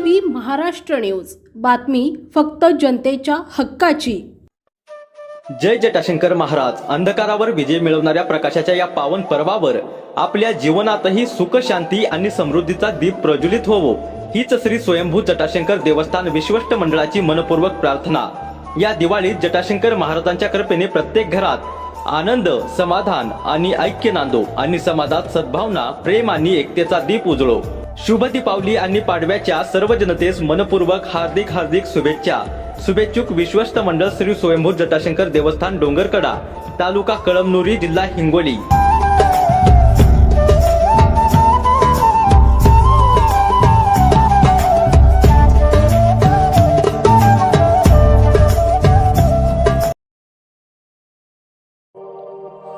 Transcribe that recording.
TV Maharashtra news. बातमी फक्त जनतेच्या हक्काची. जय जटाशंकर महाराज. अंधकारावर विजय मिळवणाऱ्या प्रकाशाच्या या पावन पर्वावर आपल्या जीवनातही सुख शांती आणि समृद्धीचा दीप प्रज्वलित होवो. हीच श्री स्वयंभू जटाशंकर देवस्थान विश्वस्त मंडळाची मनपूर्वक प्रार्थना. या दिवाळीत जटाशंकर महाराजांच्या कृपेने प्रत्येक घरात आनंद समाधान आणि ऐक्य नांदो आणि समाजात सद्भावना प्रेम आणि एकतेचा दीप उजळो. शुभ दीपावली आणि पाडव्याच्या सर्व जनतेस मनपूर्वक हार्दिक हार्दिक शुभेच्छा. शुभेच्छुक विश्वस्त मंडळ श्री स्वयंभू जटाशंकर देवस्थान डोंगरकडा तालुका कळमनुरी जिल्हा हिंगोली.